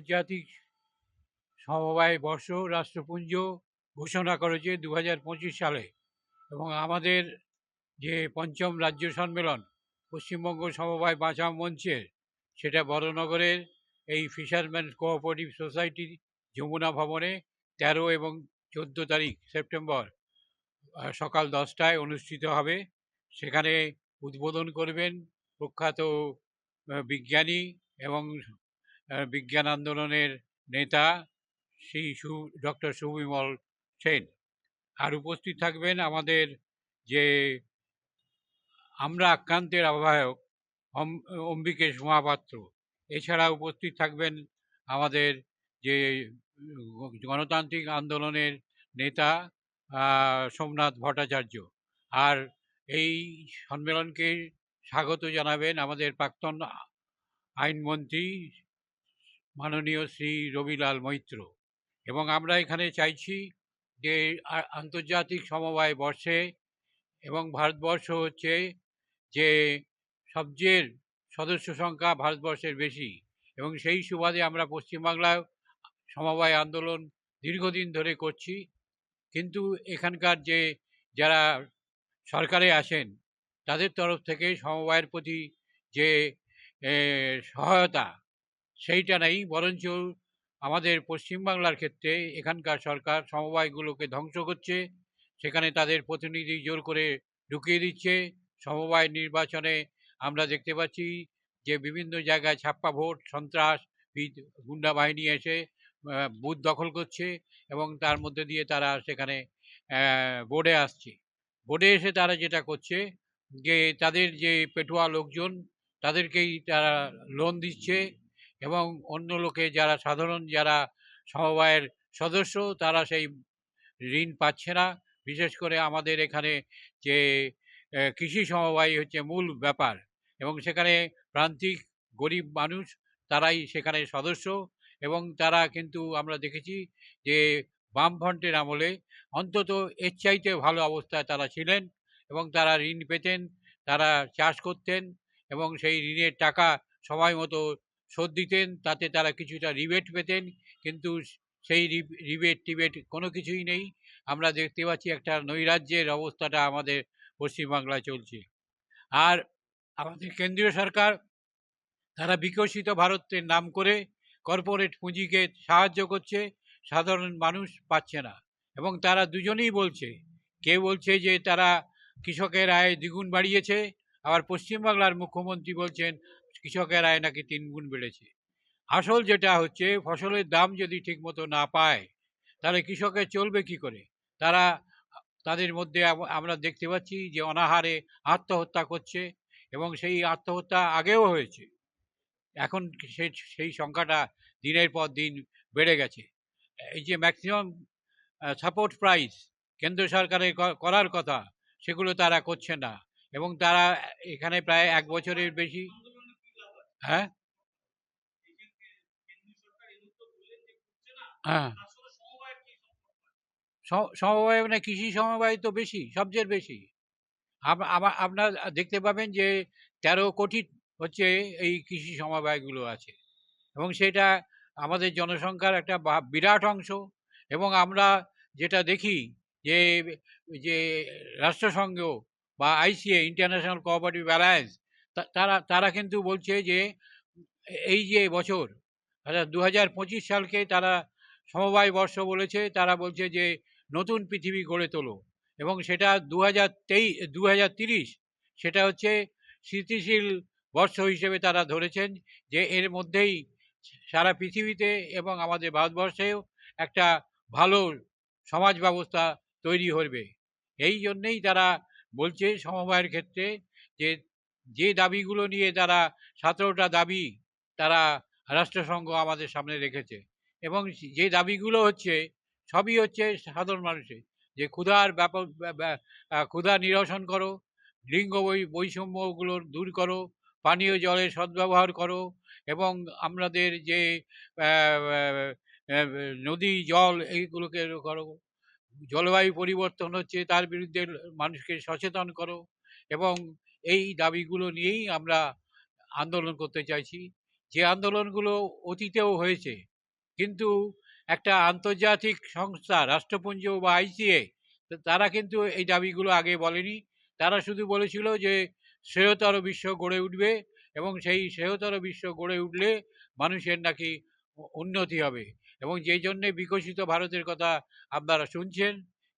আন্তর্জাতিক সমবায় বর্ষ রাষ্ট্রপুঞ্জ ঘোষণা করেছে দু হাজার পঁচিশ সালে এবং আমাদের যে পঞ্চম রাজ্য সম্মেলন, পশ্চিমবঙ্গ সমবায় বাঁচাও মঞ্চের সেটা বড়নগরের এই ফিশারম্যান কোঅপারেটিভ সোসাইটি যমুনা ভবনে তেরো এবং চোদ্দ তারিখ সেপ্টেম্বর সকাল দশটায় অনুষ্ঠিত হবে। সেখানে উদ্বোধন করবেন প্রখ্যাত বিজ্ঞানী এবং বিজ্ঞান আন্দোলনের নেতা শ্রী সু, ডক্টর সুবিমল সেন। আর উপস্থিত থাকবেন আমাদের যে আমরা আক্রান্তের আহ্বায়ক অম- অম্বিকেশ মহাপাত্র। এছাড়া উপস্থিত থাকবেন আমাদের যে গণতান্ত্রিক আন্দোলনের নেতা সোমনাথ ভট্টাচার্য। আর এই সম্মেলনকে স্বাগত জানাবেন আমাদের প্রাক্তন আইনমন্ত্রী মাননীয় শ্রী রবিলাল মৈত্র। এবং আমরা এখানে চাইছি যে আন্তর্জাতিক সমবায় বর্ষে এবং ভারতবর্ষ হচ্ছে যে সবচেয়ে সদস্য সংখ্যা ভারতবর্ষের বেশি। এবং সেই সুবাদে আমরা পশ্চিমবাংলায় সমবায় আন্দোলন দীর্ঘদিন ধরে করছি। কিন্তু এখানকার যে যারা সরকারে আসেন, তাদের তরফ থেকে সমবায়ের প্রতি যে সহায়তা সেইটা নেই। বরঞ্চ আমাদের পশ্চিমবাংলার ক্ষেত্রে এখানকার সরকার সমবায়গুলোকে ধ্বংস করছে। সেখানে তাদের প্রতিনিধি জোর করে ঢুকিয়ে দিচ্ছে। সমবায় নির্বাচনে আমরা দেখতে পাচ্ছি যে বিভিন্ন জায়গায় ছাপ্পা ভোট, সন্ত্রাস গুন্ডা বাহিনী এসে বুথ দখল করছে এবং তার মধ্যে দিয়ে তারা সেখানে বোর্ডে আসছে। বোর্ডে এসে তারা যেটা করছে যে তাদের যে পেটুয়া লোকজন, তাদেরকেই তারা লোন দিচ্ছে। এবং অন্য লোকে যারা সাধারণ যারা সমবায়ের সদস্য, তারা সেই ঋণ পাচ্ছে না। বিশেষ করে আমাদের এখানে যে কৃষি সমবায় হচ্ছে মূল ব্যাপার এবং সেখানে প্রান্তিক গরিব মানুষ, তারাই সেখানে সদস্য এবং তারা কিন্তু আমরা দেখেছি যে, বামফ্রন্টের আমলে অন্তত এর চাইতে ভালো অবস্থায় তারা ছিলেন এবং তারা ঋণ পেতেন, তারা চাষ করতেন এবং সেই ঋণের টাকা সময় মতো শোধ দিতেন, তাতে তারা কিছুটা রিবেট পেতেন, কিন্তু সেই রিবেট, টিবেট কোনো কিছুই নেই। আমরা দেখতে পাচ্ছি একটা নৈরাজ্যের অবস্থাটা আমাদের পশ্চিমবাংলায় চলছে। আর আমাদের কেন্দ্রীয় সরকার, তারা বিকশিত ভারতের নাম করে কর্পোরেট পুঁজিকে সাহায্য করছে, সাধারণ মানুষ পাচ্ছে না। এবং তারা দুজনেই বলছে কেউ বলছে যে তারা কৃষকের আয় দ্বিগুণ বাড়িয়েছে, আবার পশ্চিমবাংলার মুখ্যমন্ত্রী বলছেন কৃষকের আয় নাকি তিনগুণ বেড়েছে? আসল যেটা হচ্ছে, ফসলের দাম যদি ঠিকমতো না পায়, তাহলে কৃষকের চলবে কি করে? তারা, তাদের মধ্যে আমরা দেখতে পাচ্ছি যে অনাহারে আত্মহত্যা করছে এবং সেই আত্মহত্যা আগেও হয়েছে। এখন সেই সেই সংখ্যাটা দিনের পর দিন বেড়ে গেছে। এই যে ম্যাক্সিমাম সাপোর্ট প্রাইস কেন্দ্র সরকারের করার কথা, সেগুলো তারা করছে না এবং তারা এখানে প্রায় এক বছরের বেশি হ্যাঁ? হ্যাঁ। সমবায় মানে কৃষি সমবায় তো বেশি, সবচেয়ে বেশি। আবার আপনার দেখতে পাবেন যে তেরো কোটি হচ্ছে এই কৃষি সমবায়গুলো আছে। এবং সেটা আমাদের জনসংখ্যার একটা বিরাট অংশ। এবং আমরা যেটা দেখি যে যে রাষ্ট্রসংঘ বা আইসিএ ইন্টারন্যাশনাল কোঅপারেটিভ অ্যালায়েন্স তারা তারা কিন্তু বলছে যে, এই যে বছর দু হাজার পঁচিশ সালকে তারা সমবায় বর্ষ বলেছে, তারা বলছে যে নতুন পৃথিবী গড়ে তোলো। এবং সেটা দু হাজার তেই দু সেটা হচ্ছে স্মৃতিশীল বর্ষ হিসেবে তারা ধরেছেন যে এর মধ্যেই সারা পৃথিবীতে এবং আমাদের ভারতবর্ষেও একটা ভালো সমাজ ব্যবস্থা তৈরি হবে এই জন্যেই তারা বলছে সমবায়ের ক্ষেত্রে যে যে দাবিগুলো নিয়ে তারা সতেরোটা দাবি তারা রাষ্ট্রসংঘ আমাদের সামনে রেখেছে এবং যে দাবিগুলো হচ্ছে সবই হচ্ছে সাধারণ মানুষের। যে ক্ষুধার ব্যাপক ক্ষুধা নিরসন করো, লিঙ্গ বৈষম্যগুলো দূর করো, পানীয় জলের সদ্ব্যবহার করো এবং আমাদের যে নদী, জল এইগুলোকে করো, জলবায়ু পরিবর্তন হচ্ছে তার বিরুদ্ধে মানুষকে সচেতন করো এবং এই দাবিগুলো নিয়েই আমরা আন্দোলন করতে চাইছি। যে আন্দোলনগুলো অতীতেও হয়েছে, কিন্তু একটা আন্তর্জাতিক সংস্থা, রাষ্ট্রপুঞ্জ বা আইসিএ তারা কিন্তু এই দাবিগুলো আগে বলেনি। তারা শুধু বলেছিল যে শ্রেয়তর বিশ্ব গড়ে উঠবে এবং সেই শ্রেয়তর বিশ্ব গড়ে উঠলে মানুষের নাকি উন্নতি হবে এবং যেই জন্যে বিকশিত ভারতের কথা আপনারা শুনছেন,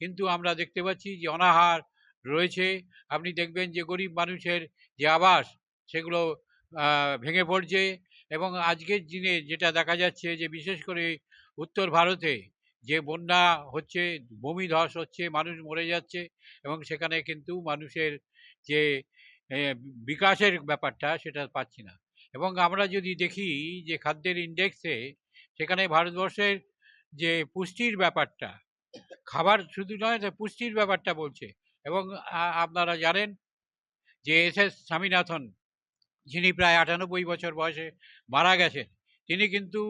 কিন্তু আমরা দেখতে পাচ্ছি যে অনাহার রয়েছে। আপনি দেখবেন যে গরিব মানুষের যে আবাস, সেগুলো ভেঙে পড়ছে এবং আজকের দিনে যেটা দেখা যাচ্ছে যে বিশেষ করে উত্তর ভারতে যে বন্যা হচ্ছে, ভূমি ধস হচ্ছে, মানুষ মরে যাচ্ছে এবং সেখানে কিন্তু মানুষের যে বিকাশের ব্যাপারটা সেটা পাচ্ছি না। এবং আমরা যদি দেখি যে খাদ্যের ইন্ডেক্সে সেখানে ভারতবর্ষের যে পুষ্টির ব্যাপারটা, খাবার শুধু নয়, পুষ্টির ব্যাপারটা বলছে। এবং আপনারা জানেন যে এস এস স্বামীনাথন, যিনি প্রায় আটানব্বই বছর বয়সে মারা গেছেন, তিনি কিন্তু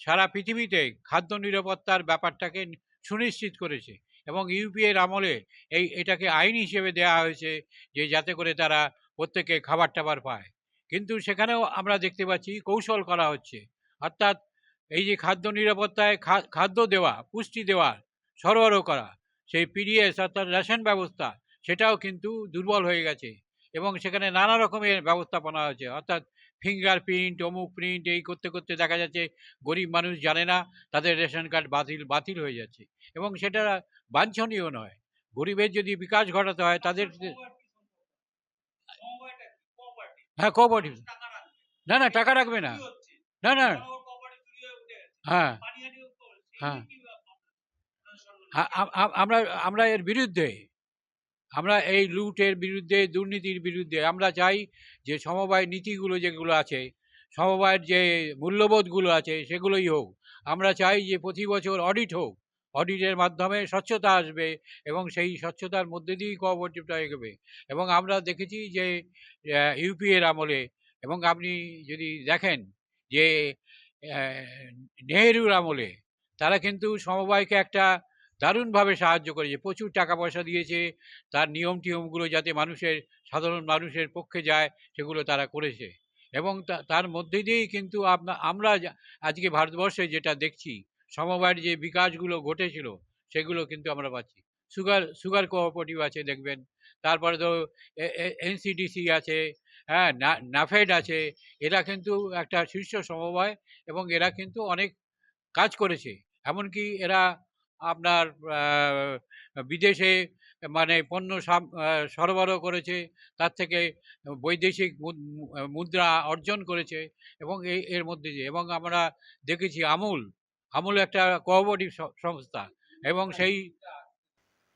সারা পৃথিবীতে খাদ্য নিরাপত্তার ব্যাপারটাকে সুনিশ্চিত করেছে এবং ইউপিএর আমলে এই, এটাকে আইন হিসেবে দেওয়া হয়েছে যে যাতে করে তারা প্রত্যেকে খাবার টাবার পায়। কিন্তু সেখানেও আমরা দেখতে পাচ্ছি কৌশল করা হচ্ছে। অর্থাৎ এই যে খাদ্য নিরাপত্তায় খাদ্য দেওয়া, পুষ্টি দেওয়া, সরবরাহ করা সেই পিডিএস অর্থাৎ রেশন ব্যবস্থা সেটাও কিন্তু দুর্বল হয়ে গেছে। এবং সেখানে নানা রকমের ব্যবস্থাপনা আছে। অর্থাৎ ফিঙ্গার প্রিন্ট অমুক প্রিন্ট এই করতে করতে দেখা যাচ্ছে গরিব মানুষ জানে না তাদের রেশন কার্ড বাতিল বাতিল হয়ে যাচ্ছে। এবং সেটা বাঞ্ছনীয় নয়। গরিবের যদি বিকাশ ঘটাতে হয় তাদের হ্যাঁ কোঅপারেটিভ না না টাকা রাখবে না। না না। হ্যাঁ হ্যাঁ। আমরা আমরা এর বিরুদ্ধে, আমরা এই লুটের বিরুদ্ধে, দুর্নীতির বিরুদ্ধে আমরা চাই যে সমবায় নীতিগুলো যেগুলো আছে, সমবায়ের যে মূল্যবোধগুলো আছে সেগুলোই হোক। আমরা চাই যে প্রতি বছর অডিট হোক। অডিটের মাধ্যমে স্বচ্ছতা আসবে এবং সেই স্বচ্ছতার মধ্যে দিয়েই কোঅপারেটিভটা এগোবে এবং আমরা দেখেছি যে ইউপিএর আমলে এবং আপনি যদি দেখেন যে নেহেরুর আমলে তারা কিন্তু সমবায়কে একটা দারুণভাবে সাহায্য করেছে। প্রচুর টাকা পয়সা দিয়েছে। তার নিয়ম টিয়মগুলো যাতে মানুষের, সাধারণ মানুষের পক্ষে যায়, সেগুলো তারা করেছে। এবং তার মধ্যে দিয়েই কিন্তু আপনা, আমরা আজকে ভারতবর্ষে যেটা দেখছি, সমবায়ের যে বিকাশগুলো ঘটেছিল, সেগুলো কিন্তু আমরা পাচ্ছি। সুগার সুগার কোঅপারেটিভ আছে দেখবেন। তারপরে তো এনসিডিসি আছে হ্যাঁ নাফেড আছে। এরা কিন্তু একটা শীর্ষ সমবায় এবং এরা কিন্তু অনেক কাজ করেছে। এমনকি এরা আপনার বিদেশে মানে পণ্য সরবরাহ করেছে, তার থেকে বৈদেশিক মুদ- মুদ্রা অর্জন করেছে এবং এই এর মধ্যে দিয়ে এবং আমরা দেখেছি আমুল আমুল একটা কোঅপারেটিভ সংস্থা এবং সেই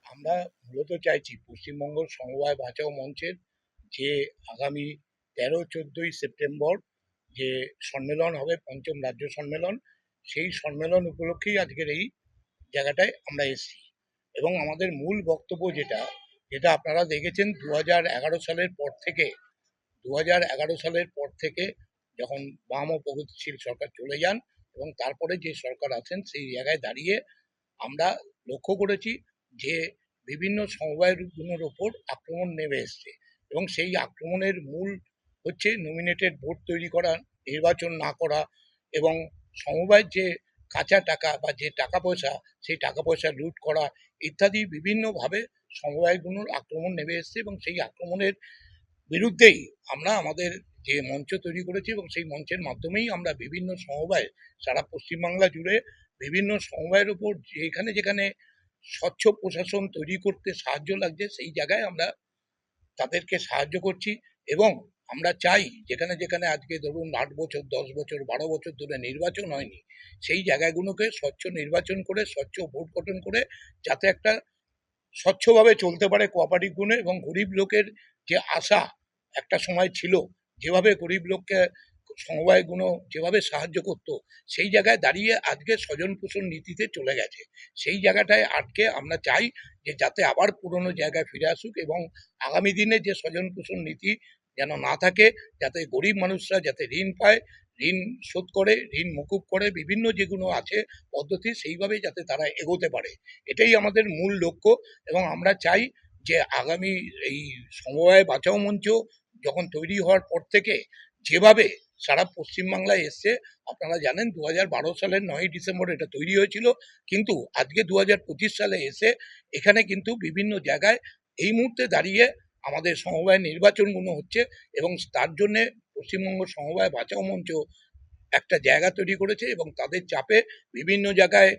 আমরা মূলত চাইছি পশ্চিমবঙ্গ সমবায় বাঁচাও মঞ্চের যে আগামী তেরো, চোদ্দোই সেপ্টেম্বর যে সম্মেলন হবে, পঞ্চম রাজ্য সম্মেলন, সেই সম্মেলন উপলক্ষেই আজকের এই জায়গাটায় আমরা এসেছি। এবং আমাদের মূল বক্তব্য যেটা যেটা আপনারা দেখেছেন দু সালের পর থেকে দু সালের পর থেকে যখন বাম ও প্রগতিশীল সরকার চলে যান এবং তারপরে যে সরকার আছেন সেই জায়গায় দাঁড়িয়ে আমরা লক্ষ্য করেছি যে বিভিন্ন সমবায়গুলোর ওপর আক্রমণ নেমে এসছে এবং সেই আক্রমণের মূল হচ্ছে নমিনেটেড ভোট তৈরি করা, নির্বাচন না করা এবং সমবায়ের যে কাঁচা টাকা বা যে টাকা পয়সা, সেই টাকা পয়সা লুট করা ইত্যাদি বিভিন্নভাবে সমবায়গুলোর আক্রমণ নেমে এসছে এবং সেই আক্রমণের বিরুদ্ধেই আমরা আমাদের যে মঞ্চ তৈরি করেছি এবং সেই মঞ্চের মাধ্যমেই আমরা বিভিন্ন সমবায়, সারা পশ্চিমবাংলা জুড়ে বিভিন্ন সমবায়ের উপর যেখানে যেখানে স্বচ্ছ প্রশাসন তৈরি করতে সাহায্য লাগছে, সেই জায়গায় আমরা তাদেরকে সাহায্য করছি এবং আমরা চাই যেখানে যেখানে আজকে ধরুন আট বছর, দশ বছর, বারো বছর ধরে নির্বাচন হয়নি, সেই জায়গাগুলোকে স্বচ্ছ নির্বাচন করে, স্বচ্ছ ভোট গঠন করে যাতে একটা স্বচ্ছভাবে চলতে পারে কোঅপারেটিভগুলো এবং গরিব লোকের যে আশা একটা সময় ছিল, যেভাবে গরিব লোককে সমবায়গুলো যেভাবে সাহায্য করত, সেই জায়গায় দাঁড়িয়ে আজকে স্বজন পোষণ নীতিতে চলে গেছে। সেই জায়গাটায় আটকে আমরা চাই যে যাতে আবার পুরনো জায়গায় ফিরে আসুক এবং আগামী দিনে যে স্বজন পোষণ নীতি যেন না থাকে, যাতে গরিব মানুষরা যাতে ঋণ পায়, ঋণ শোধ করে, ঋণ মুকুব করে, বিভিন্ন যেগুলো আছে পদ্ধতি সেইভাবে যাতে তারা এগোতে পারে। এটাই আমাদের মূল লক্ষ্য এবং আমরা চাই যে আগামী এই সমবায় বাঁচাও মঞ্চ যখন তৈরি হওয়ার পর থেকে যেভাবে সারা পশ্চিমবাংলায় এসছে, আপনারা জানেন দু বারো সালের নয় ডিসেম্বর এটা তৈরি হয়েছিল, কিন্তু আজকে দু সালে এসে এখানে কিন্তু বিভিন্ন জায়গায় এই মুহূর্তে দাঁড়িয়ে আমাদের সমবায় নির্বাচনগুলো হচ্ছে এবং তার জন্যে পশ্চিমবঙ্গ সমবায় বাঁচাও মঞ্চ একটা জায়গা তৈরি করেছে এবং তাদের চাপে বিভিন্ন জায়গায়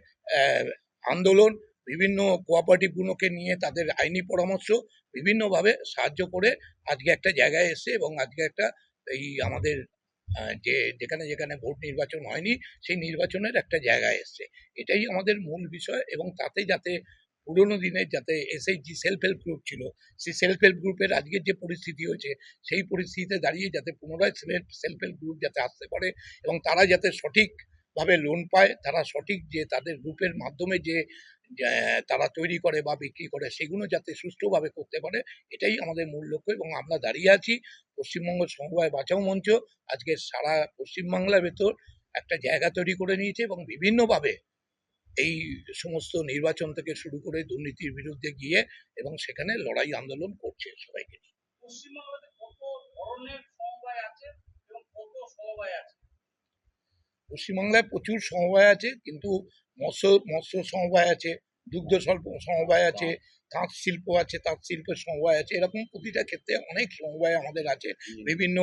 আন্দোলন, বিভিন্ন কোঅপারেটিভগুলোকে নিয়ে তাদের আইনি পরামর্শ বিভিন্নভাবে সাহায্য করে আজকে একটা জায়গায় এসে এবং আজকে একটা এই আমাদের যে যেখানে যেখানে ভোট নির্বাচন হয়নি সেই নির্বাচনের একটা জায়গায় এসছে। এটাই আমাদের মূল বিষয় এবং তাতে যাতে পুরোনো দিনের যাতে এসএইচজি সেলফ হেল্প গ্রুপ ছিল, সেই সেলফ হেল্প গ্রুপের আজকের যে পরিস্থিতি হয়েছে, সেই পরিস্থিতিতে দাঁড়িয়ে যাতে পুনরায় সেলফ সেলফ হেল্প গ্রুপ যাতে আসতে পারে এবং তারা যাতে সঠিকভাবে লোন পায়, তারা সঠিক যে তাদের গ্রুপের মাধ্যমে যে, তারা তৈরি করে বা বিক্রি করে, সেগুলো যাতে সুষ্ঠুভাবে করতে পারে, এটাই আমাদের মূল লক্ষ্য এবং আমরা দাঁড়িয়ে আছি পশ্চিমবঙ্গ সমবায় বাঁচাও মঞ্চ। আজকে সারা পশ্চিমবাংলার ভেতর একটা জায়গা তৈরি করে নিয়েছে এবং বিভিন্নভাবে এই সমস্ত নির্বাচন থেকে শুরু করে দুর্নীতির বিরুদ্ধে গিয়ে এবং সেখানে লড়াই আন্দোলন করছে সবাইকে পশ্চিমবাংলায় প্রচুর সমবায় আছে কিন্তু মৎস্য মৎস্য সমবায় আছে দুগ্ধ স্বল্প সমবায় আছে তাঁত শিল্প আছে তাঁত শিল্পের সমবায় আছে এরকম প্রতিটা ক্ষেত্রে অনেক সমবায় আমাদের আছে বিভিন্ন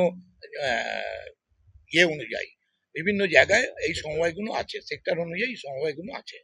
ইয়ে অনুযায়ী। বিভিন্ন জায়গায় এই সমবায়গুলো আছে সেক্টর অনুযায়ী সমবায়গুলো আছে।